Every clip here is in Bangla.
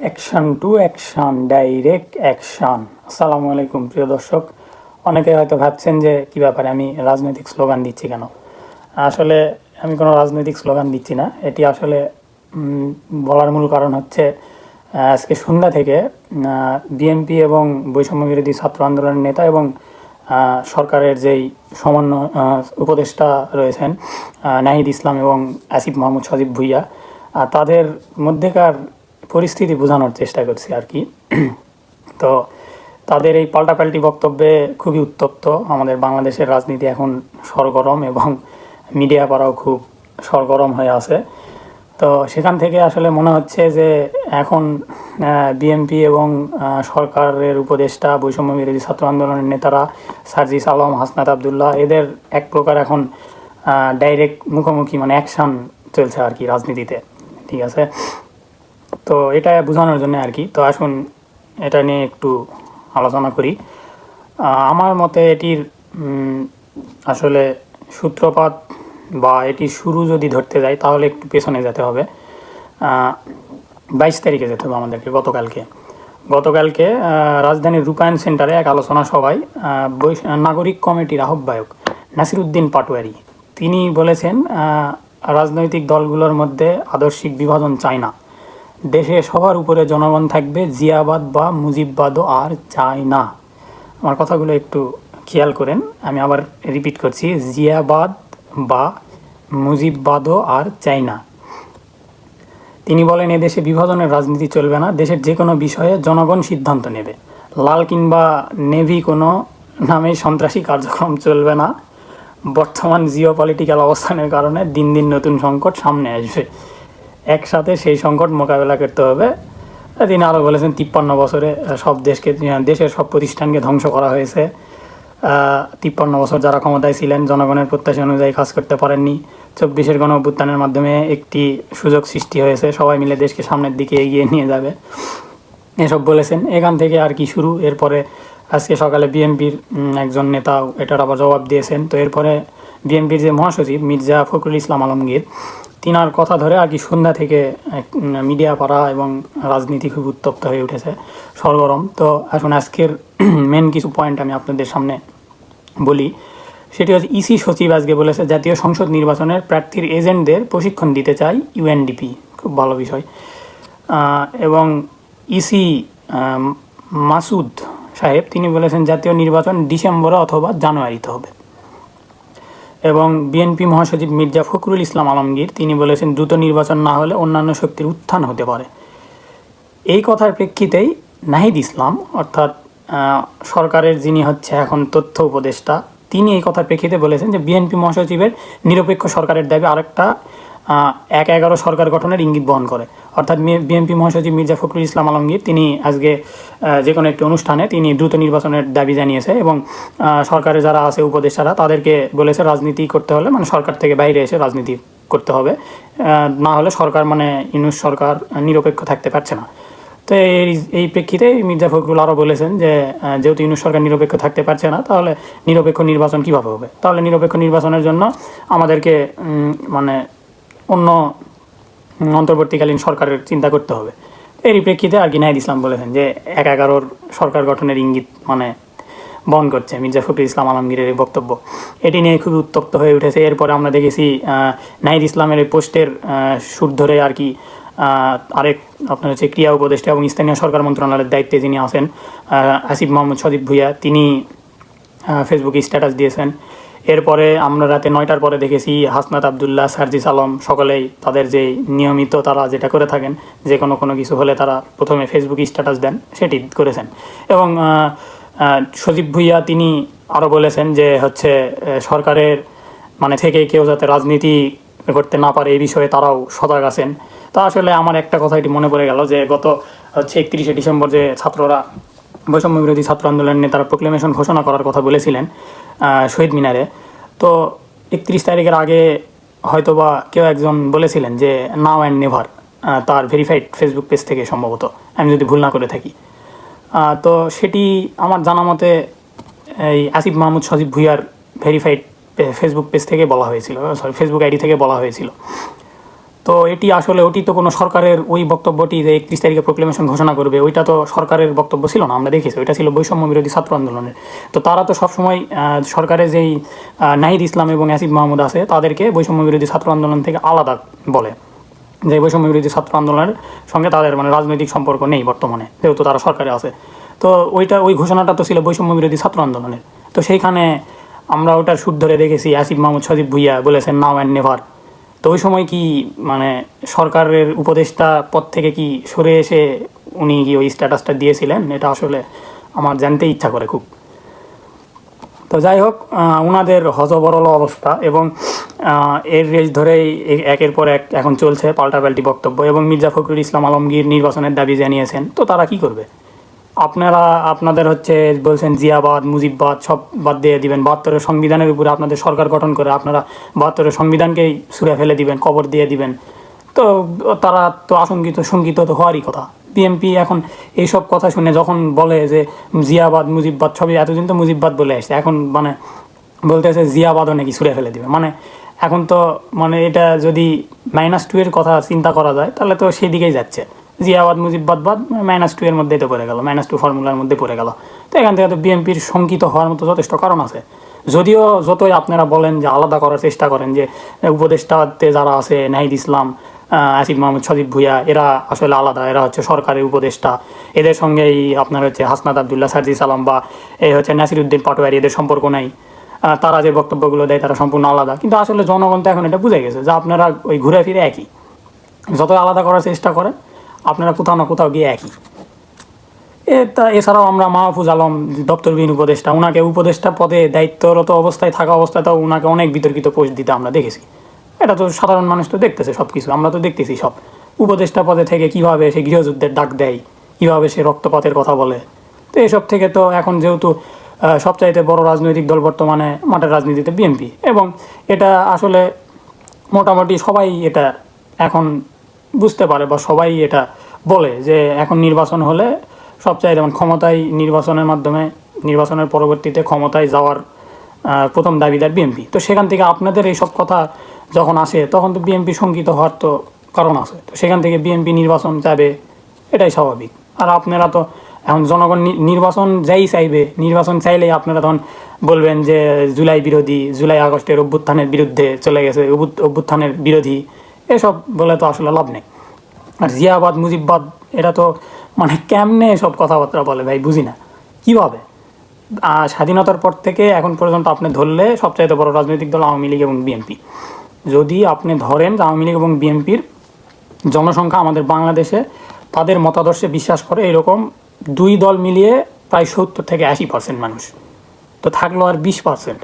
Action to action direct action আসসালামু আলাইকুম প্রিয় দর্শক। অনেকে হয়তো ভাবছেন যে কী ব্যাপারে আমি রাজনৈতিক স্লোগান দিচ্ছি কেন? আসলে আমি কোনো রাজনৈতিক স্লোগান দিচ্ছি না। এটি আসলে বলার মূল কারণ হচ্ছে আজকে সন্ধ্যা থেকে বিএনপি এবং বৈষম্য বিরোধী ছাত্র আন্দোলনের নেতা এবং সরকারের যেই সামান্য আহ, উপদেষ্টা রয়েছেন নাহিদ ইসলাম এবং আসিফ মাহমুদ সজীব ভুইয়া তাদের মধ্যেকার পরিস্থিতি বোঝানোর চেষ্টা করছি আর কি। তো তাদের এই পাল্টাপাল্টি বক্তব্যে খুবই উত্তপ্ত। আমাদের বাংলাদেশের রাজনীতি এখন সরগরম এবং মিডিয়া পাড়াও খুব সরগরম হয়ে আছে। তো সেখান থেকে আসলে মনে হচ্ছে যে এখন বিএনপি এবং সরকারের উপদেষ্টা, বৈষম্য বিরোধী ছাত্র আন্দোলনের নেতারা সার্জিস আলম, হাসনাত আবদুল্লাহ, এদের এক প্রকার এখন ডাইরেক্ট মুখোমুখি মানে অ্যাকশন চলছে আর কি রাজনীতিতে। ঠিক আছে? তো এটা বোঝানোর জন্য আর কি। তো আসুন, এটা নিয়ে একটু আলোচনা করি। আমার মতে এটির আসলে সূত্রপাত বা এটি শুরু যদি ধরতে যাই, তাহলে একটু পেছনে যেতে হবে। বাইশ তারিখে যেতে হবে আমাদেরকে, গতকালকে। গতকালকে রাজধানীর রূপায়ণ সেন্টারে এক আলোচনা সভায় নাগরিক কমিটির আহ্বায়ক নাসিরুদ্দিন পাটোয়ারি, তিনি বলেছেন রাজনৈতিক দলগুলোর মধ্যে আদর্শিক বিভাজন চায় না। দেশে সবার উপরে জনগণ থাকবে, জিয়াবাদ বা মুজিববাদও আর চায় না। আমার কথাগুলো একটু খেয়াল করেন, আমি আবার রিপিট করছি, জিয়াবাদ বা মুজিববাদও আর চাই না। তিনি বলেন এদেশে বিভাজনের রাজনীতি চলবে না, দেশের যে কোনো বিষয়ে জনগণ সিদ্ধান্ত নেবে। লাল কিংবা নেভি কোনো নামে সন্ত্রাসী কার্যক্রম চলবে না। বর্তমান জিও পলিটিক্যাল অবস্থানের কারণে দিন দিন নতুন সংকট সামনে আসবে। একসাথে সেই সংকট মোকাবেলা করতে হবে। তিনি আরও বলেছেন, তিপ্পান্ন বছরে সব দেশকে দেশের সব প্রতিষ্ঠানকে ধ্বংস করা হয়েছে। তিপ্পান্ন বছর যারা ক্ষমতায় ছিলেন, জনগণের প্রত্যাশা অনুযায়ী কাজ করতে পারেননি। চব্বিশের গণ অভ্যুত্থানের মাধ্যমে একটি সুযোগ সৃষ্টি হয়েছে। সবাই মিলে দেশকে সামনের দিকে এগিয়ে নিয়ে যাবে। এসব বলেছেন। এখান থেকে আর কি শুরু? এরপরে আজকে সকালে বিএনপির একজন নেতাও এটার আবার জবাব দিয়েছেন। তো এরপরে বিএনপির যে মহাসচিব মির্জা ফখরুল ইসলাম আলমগীর তিনার কথা ধরে আর কি সন্ধ্যা থেকে মিডিয়া পাড়া এবং রাজনীতি খুব উত্তপ্ত হয়ে উঠেছে সরগরম। তো এখন আজকের মেন কিছু পয়েন্ট আমি আপনাদের সামনে বলি। সেটি হচ্ছে ইসি সচিব আজকে বলেছে, জাতীয় সংসদ নির্বাচনের প্রার্থীর এজেন্টদের প্রশিক্ষণ দিতে চাই ইউএনডিপি খুব ভালো বিষয়। এবং ইসি মাসুদ সাহেব, তিনি বলেছেন, জাতীয় নির্বাচন ডিসেম্বরে অথবা জানুয়ারিতে হবে। এবং বিএনপি মহাসচিব মির্জা ফখরুল ইসলাম আলমগীর, তিনি বলেছেন, দ্রুত নির্বাচন না হলে অন্যান্য শক্তির উত্থান হতে পারে। এই কথার প্রেক্ষিতেই নাহিদ ইসলাম, অর্থাৎ সরকারের যিনি হচ্ছে এখন তথ্য উপদেষ্টা, তিনি এই কথার প্রেক্ষিতে বলেছেন যে বিএনপি মহাসচিবের নিরপেক্ষ সরকারের দাবি আরেকটা এক এগারো সরকার গঠনের ইঙ্গিত বহন করে। অর্থাৎ বিএনপি মহাসচিব মির্জা ফখরুল ইসলাম আলমগীর, তিনি আজকে যে কোনো একটি অনুষ্ঠানে তিনি দ্রুত নির্বাচনের দাবি জানিয়েছে এবং সরকারে যারা আছে, উপদেষ্টারা, তাদেরকে বলেছে রাজনীতি করতে হলে মানে সরকার থেকে বাইরে এসে রাজনীতি করতে হবে। না হলে সরকার মানে ইনুস সরকার নিরপেক্ষ থাকতে পারছে না। তো এই এই প্রেক্ষিতে মির্জা ফখরুল আরও বলেছেন যে যেহেতু ইউনুস সরকার নিরপেক্ষ থাকতে পারছে না, তাহলে নিরপেক্ষ নির্বাচন কীভাবে হবে? তাহলে নিরপেক্ষ নির্বাচনের জন্য আমাদেরকে মানে অন্য অন্তর্বর্তীকালীন সরকারের চিন্তা করতে হবে। এরই প্রেক্ষিতে আর কি নাহিদ ইসলাম বলেছেন যে এক এগারোর সরকার গঠনের ইঙ্গিত মানে বহন করছে মির্জা ফখরুল ইসলাম আলমগীরের এই বক্তব্য। এটি নিয়ে খুবই উত্তপ্ত হয়ে উঠেছে। এরপরে আমরা দেখেছি নাহিদ ইসলামের এই পোস্টের সুর ধরে আর কি আরেক আপনার হচ্ছে ক্রিয়া উপদেষ্টা এবং স্থানীয় সরকার মন্ত্রণালয়ের দায়িত্বে যিনি আছেন আসিফ মোহাম্মদ সদীপ ভুইয়া, তিনি ফেসবুকে স্ট্যাটাস দিয়েছেন। এরপরে আমরা রাতে নয়টার পরে দেখেছি হাসনাত আবদুল্লাহ, সার্জিস আলম সকলেই তাদের যে নিয়মিত তারা যেটা করে থাকেন, যে কোনো কোনো কিছু হলে তারা প্রথমে ফেসবুক স্ট্যাটাস দেন, সেটি করেছেন। এবং সজীব ভুইয়া তিনি আরও বলেছেন যে হচ্ছে সরকারের মানে থেকে কেউ যাতে রাজনীতি করতে না পারে এই বিষয়ে তারাও সজাগ আছেন। তা আসলে আমার একটা কথা এটি মনে পড়ে গেল যে গত হচ্ছে একত্রিশে ডিসেম্বর যে ছাত্ররা বৈষম্য বিরোধী ছাত্র আন্দোলন নিয়ে তারা প্রোক্লেমেশন ঘোষণা করার কথা বলেছিলেন। শহীদ মিনারে। তো একত্রিশ তারিখের আগে হয়তো বা কেউ একজন বলেছিলেন যে নাও অ্যান্ড নেভার তার ভেরিফাইড ফেসবুক পেজ থেকে সম্ভবত। আমি যদি ভুল না করে থাকি। তো সেটি আমার জানা মতে এই আসিফ মাহমুদ সজীব ভুইয়ার ভেরিফাইড ফেসবুক পেজ থেকে বলা হয়েছিল। সরি ফেসবুক আইডি থেকে বলা হয়েছিল। তো এটি আসলে, ওটি তো কোনো সরকারের ওই বক্তব্যটি যে একত্রিশ তারিখে প্রোক্লেমেশন ঘোষণা করবে, ওইটা তো সরকারের বক্তব্য ছিল না, আমরা দেখেছি, ওইটা ছিল বৈষম্য বিরোধী ছাত্র আন্দোলনের। তো তারা তো সবসময় সরকারের যেই নাহিদ ইসলাম এবং আসিফ মাহমুদ আছে, তাদেরকে বৈষম্য বিরোধী ছাত্র আন্দোলন থেকে আলাদা বলে। যে বৈষম্য বিরোধী ছাত্র আন্দোলনের সঙ্গে তাদের মানে রাজনৈতিক সম্পর্ক নেই বর্তমানে, যেহেতু তারা সরকারে আছে। তো ওইটা, ওই ঘোষণাটা তো ছিল বৈষম্য বিরোধী ছাত্র আন্দোলনের। তো সেইখানে আমরা ওটার সুদ ধরে দেখেছি আসিফ মাহমুদ সজীব ভুইয়া বলেছেন নাও অ্যান্ড নেভার তো ওই সময় কি মানে সরকারের উপদেষ্টা পদ থেকে কি সরে এসে উনি কি ওই স্ট্যাটাসটা দিয়েছিলেন? এটা আসলে আমার জানতে ইচ্ছা করে খুব। তো যাই হোক ওনাদের হজবরল অবস্থা এবং এর রেস ধরেই একের পর এক এখন চলছে পাল্টাপাল্টি বক্তব্য এবং মির্জা ফখরুল ইসলাম আলমগীর নির্বাচনের দাবি জানিয়েছেন। তো তারা কি করবে? আপনারা আপনাদের হচ্ছে বলছেন জিয়াবাদ, মুজিববাদ, সব বাদ দিয়ে দিবেন। বাহাত্তরের সংবিধানের উপরে আপনাদের সরকার গঠন করে আপনারা বাহাত্তরের সংবিধানকেই ছুঁড়ে ফেলে দিবেন, কবর দিয়ে দিবেন। তো তারা তো আশঙ্কিত, শঙ্কিত তো হওয়ারই কথা। বিএনপি এখন এইসব কথা শুনে যখন বলে যে জিয়াবাদ, মুজিববাদ, সবই এতদিন তো মুজিববাদ বলে আসছে। এখন মানে বলতেছে জিয়াবাদও নাকি ছুঁড়ে ফেলে দিবে। মানে এখন তো মানে এটা যদি মাইনাস টু এর কথা চিন্তা করা যায়, তাহলে তো সেই দিকেই যাচ্ছে। জিয়াবাদ, মুজিববাদ বাদ মাইনাস টু এর মধ্যেই তো পড়ে গেল মাইনাস টু ফর্মুলার মধ্যে পড়ে গেল। তো এখান থেকে তো বিএনপির শঙ্কিত হওয়ার মতো যথেষ্ট কারণ আছে। যদিও যতই আপনারা বলেন যে আলাদা করার চেষ্টা করেন যে, উপদেষ্টাতে যারা আছে, নাহিদ ইসলাম আসিফ মাহমুদ, সজীব ভুইয়া, এরা আসলে আলাদা, এরা হচ্ছে সরকারের উপদেষ্টা। এদের সঙ্গেই আপনার হচ্ছে হাসনাত আবদুল্লাহ, সার্জি সালাম বা এই হচ্ছে নাসিরুদ্দিন পাটোয়ারি, এদের সম্পর্ক নাই। তারা যে বক্তব্যগুলো দেয় তারা সম্পূর্ণ আলাদা। কিন্তু আসলে জনগণ তো এখন এটা বুঝে গেছে যে আপনারা ওই ঘুরে ফিরে একই। যত আলাদা করার চেষ্টা করেন আপনারা কোথাও না কোথাও গিয়ে একই। এ তা, এছাড়াও আমরা মাহফুজ আলম, দপ্তরবিহীন উপদেষ্টা ওনাকে উপদেষ্টা পদে দায়িত্বরত অবস্থায় থাকা অবস্থাতেও ওনাকে অনেক বিতর্কিত পোস্ট দিতে আমরা দেখেছি। এটা তো সাধারণ মানুষ তো দেখতেছে সব কিছু আমরা তো দেখতেছি সব। উপদেষ্টা পদে থেকে কীভাবে সে গৃহযুদ্ধের ডাক দেয়, কীভাবে সে রক্তপাতের কথা বলে। তো এসব থেকে তো এখন যেহেতু সবচাইতে বড় রাজনৈতিক দল বর্তমানে মাঠের রাজনীতিতে বিএনপি। এবং এটা আসলে মোটামুটি সবাই এটা এখন বুঝতে পারে বা সবাই এটা বলে যে এখন নির্বাচন হলে সবচাইতে যেমন ক্ষমতায় নির্বাচনের মাধ্যমে, নির্বাচনের পরবর্তীতে ক্ষমতায় যাওয়ার প্রথম দাবিদার বিএনপি। তো সেখান থেকে আপনাদের এইসব কথা যখন আসে, তখন তো বিএনপি শঙ্কিত হওয়ার তো কারণ আছে। তো সেখান থেকে বিএনপি নির্বাচন চাবে এটাই স্বাভাবিক। আর আপনারা তো এখন জনগণ নির্বাচন যাই চাইবে, নির্বাচন চাইলেই আপনারা তখন বলবেন যে জুলাই বিরোধী, জুলাই আগস্টের অভ্যুত্থানের বিরুদ্ধে চলে গেছে অভ্যুত- অভ্যুত্থানের বিরোধী। এসব বলে তো আসলে লাভ নেই। আর জিয়াবাদ, মুজিববাদ এটা তো মানে কেমনে সব কথাবার্তা বলে ভাই, বুঝি না। কীভাবে? স্বাধীনতার পর থেকে এখন পর্যন্ত আপনি ধরলে সবচাইতে বড় রাজনৈতিক দল আওয়ামী লীগ এবং বিএনপি। যদি আপনি ধরেন আওয়ামী লীগ এবং বিএনপির জনসংখ্যা আমাদের বাংলাদেশে তাদের মতাদর্শে বিশ্বাস করে, এরকম দুই দল মিলিয়ে প্রায় সত্তর থেকে আশি পার্সেন্ট মানুষ। তো থাকল আর বিশ পার্সেন্ট।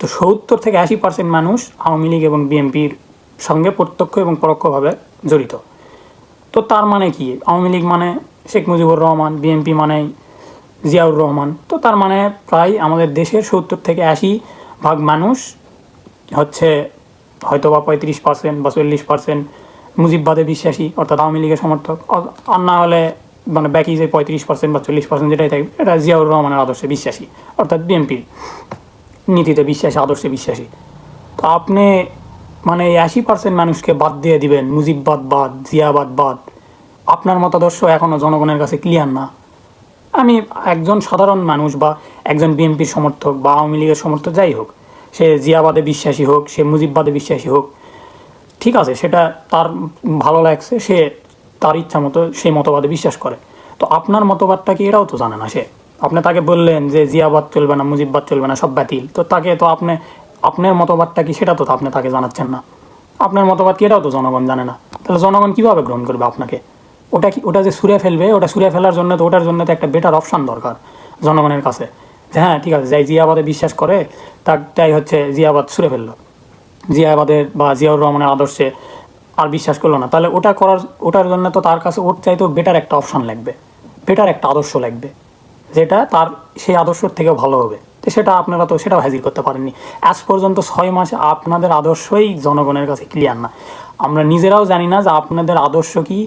তো সত্তর থেকে আশি পার্সেন্ট মানুষ আওয়ামী লীগ এবং বিএনপির সঙ্গে প্রত্যক্ষ এবং পরোক্ষভাবে জড়িত। তো তার মানে কি? আওয়ামী লীগ মানে শেখ মুজিবুর রহমান বিএনপি মানে জিয়াউর রহমান। তো তার মানে প্রায় আমাদের দেশের সত্তর থেকে আশি ভাগ মানুষ হচ্ছে হয়তো বা পঁয়ত্রিশ পার্সেন্ট বা চল্লিশ পার্সেন্ট মুজিববাদে বিশ্বাসী, অর্থাৎ আওয়ামী লীগের সমর্থক। আর না হলে মানে বাকি যে পঁয়ত্রিশ পার্সেন্ট বা চল্লিশ পার্সেন্ট যেটাই থাকবে এটা জিয়াউর রহমানের আদর্শে বিশ্বাসী, অর্থাৎ বিএনপির নীতিতে বিশ্বাসী, আদর্শে বিশ্বাসী। তো আপনি মানে এই আশি পার্সেন্ট মানুষকে বাদ দিয়ে দিবেন। মুজিববাদ বাদ, জিয়াবাদ বাদ। আপনার মতাদর্শ এখনও জনগণের কাছে ক্লিয়ার না। আমি একজন সাধারণ মানুষ বা একজন বিএনপির সমর্থক বা আওয়ামী লীগের সমর্থক যাই হোক, সে জিয়াবাদে বিশ্বাসী হোক, সে মুজিববাদে বিশ্বাসী হোক, ঠিক আছে, সেটা তার ভালো লাগছে, সে তার ইচ্ছা মতো সেই মতবাদে বিশ্বাস করে। তো আপনার মতবাদটা কি এরাও তো জানে না সে? আপনি তাকে বললেন যে জিয়াবাদ চলবে না, মুজিববাদ চলবে না, সব বাতিল। তো তাকে তো আপনি আপনার মতবাদটা কি সেটা তো আপনি তাকে জানাচ্ছেন না। আপনার মতবাদ কি এটাও তো জনগণ জানে না। তাহলে জনগণ কীভাবে গ্রহণ করবে আপনাকে? ওটা কি ওটা যে সুরে ফেলবে, ওটা সুরে ফেলার জন্য তো ওটার জন্য তো একটা বেটার অপশান দরকার জনগণের কাছে। যে হ্যাঁ ঠিক আছে, যাই জিয়াবাদে বিশ্বাস করে, তার তাই হচ্ছে জিয়াবাদ সুরে ফেলল। জিয়াবাদের বা জিয়াউর রহমানের আদর্শে আর বিশ্বাস করল না। তাহলে ওটা করার ওটার জন্য তো তার কাছে ওর চাইতেও বেটার একটা অপশান লাগবে। বেটার একটা আদর্শ লাগবে। যেটা তার সেই আদর্শর থেকেও ভালো হবে। সেটা আপনারা তো সেটাও হাজির করতে পারেননি। আজ পর্যন্ত ছয় মাসে আপনাদের আদর্শই জনগণের কাছে ক্লিয়ার না। আমরা নিজেরাও জানি না যে আপনাদের আদর্শ কি,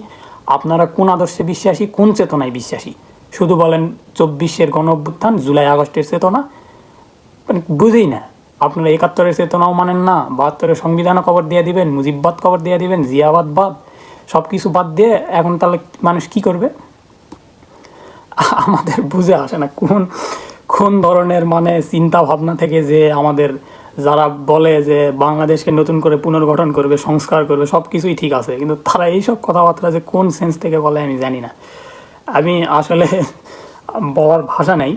আপনারা কোন আদর্শে বিশ্বাসী, কোন চেতনায় বিশ্বাসী। শুধু বলেন চব্বিশের গণ অভ্যুত্থান, জুলাই আগস্টের চেতনা? মানে বুঝেই না। আপনারা একাত্তরের চেতনাও মানেন না, বাহাত্তরের সংবিধানও কবর দিয়ে দিবেন, মুজিববাদ কবর দিয়ে দিবেন, জিয়াবাদ বাদ। সব কিছু বাদ দিয়ে এখন তাহলে মানুষ কি করবে? আমাদের বুঝে আসে না কোন কোন ধরনের মানে চিন্তা ভাবনা থেকে যে আমাদের যারা বলে যে বাংলাদেশকে নতুন করে পুনর্গঠন করবে, সংস্কার করবে সব কিছুই ঠিক আছে। কিন্তু তারা এইসব কথাবার্তা যে কোন সেন্স থেকে বলে আমি জানি না। আমি আসলে বলার ভাষা নেই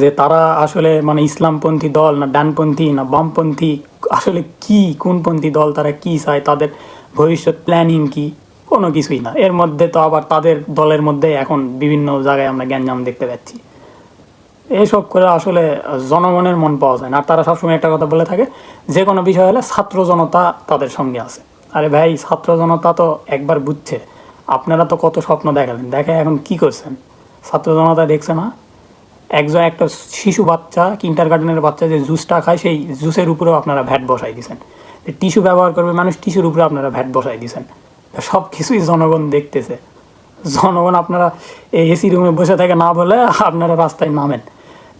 যে তারা আসলে মানে ইসলামপন্থী দল না ডানপন্থী না বামপন্থী, আসলে কি, কোনপন্থী দল তারা কি চায়, তাদের ভবিষ্যৎ প্ল্যানিং কি, কোনো কিছুই না। এর মধ্যে তো আবার তাদের দলের মধ্যে এখন বিভিন্ন জায়গায় আমরা গ্যাঞ্জাম দেখতে পাচ্ছি। এইসব করে আসলে জনগণের মন পাওয়া যায় না। আর তারা সবসময় একটা কথা বলে থাকে, যে কোনো বিষয় হলে ছাত্র জনতা তাদের সঙ্গে আছে। আরে ভাই, ছাত্র জনতা তো একবার বুঝছে, আপনারা তো কত স্বপ্ন দেখালেন। দেখে এখন কি করছেন। ছাত্র জনতা দেখছে না। একজন একটা শিশু বাচ্চা কিন্টার গার্ডেনের বাচ্চা যে জুসটা খায়, সেই জুসের উপরেও আপনারা ভ্যাট বসাই দিয়েছেন টিস্যু ব্যবহার করবে মানুষ, টিস্যুর উপরে আপনারা ভ্যাট বসাই দিয়েছেন সব কিছুই জনগণ দেখতেছে। জনগণ আপনারা এই এসি রুমে বসে থেকে না বলে আপনারা রাস্তায় নামেন।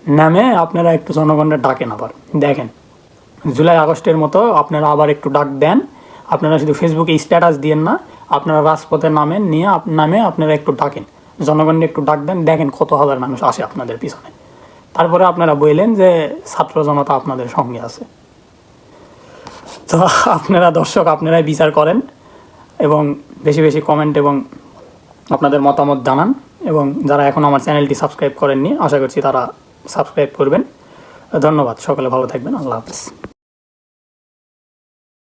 নামে আপনারা একটু জনগণের ডাকেন আবার। দেখেন, জুলাই আগস্টের মতো আপনারা আবার একটু ডাক দেন। আপনারা শুধু ফেসবুকে স্ট্যাটাস দিয়েন না, আপনারা রাজপথে নামেন, নিয়ে নামে আপনারা একটু ডাকেন। জনগণকে একটু ডাক দেন, দেখেন কত হাজার মানুষ আসে আপনাদের পিছনে। তারপরে আপনারা বললেন যে ছাত্র জনতা আপনাদের সঙ্গে আছে। তো আপনারা দর্শক, আপনারাই বিচার করেন এবং বেশি বেশি কমেন্ট এবং আপনাদের মতামত জানান। এবং যারা এখন আমার চ্যানেলটি সাবস্ক্রাইব করেননি, আশা করছি তারা সাবস্ক্রাইব করবেন। ধন্যবাদ সকলে ভালো থাকবেন আল্লাহ হাফেজ।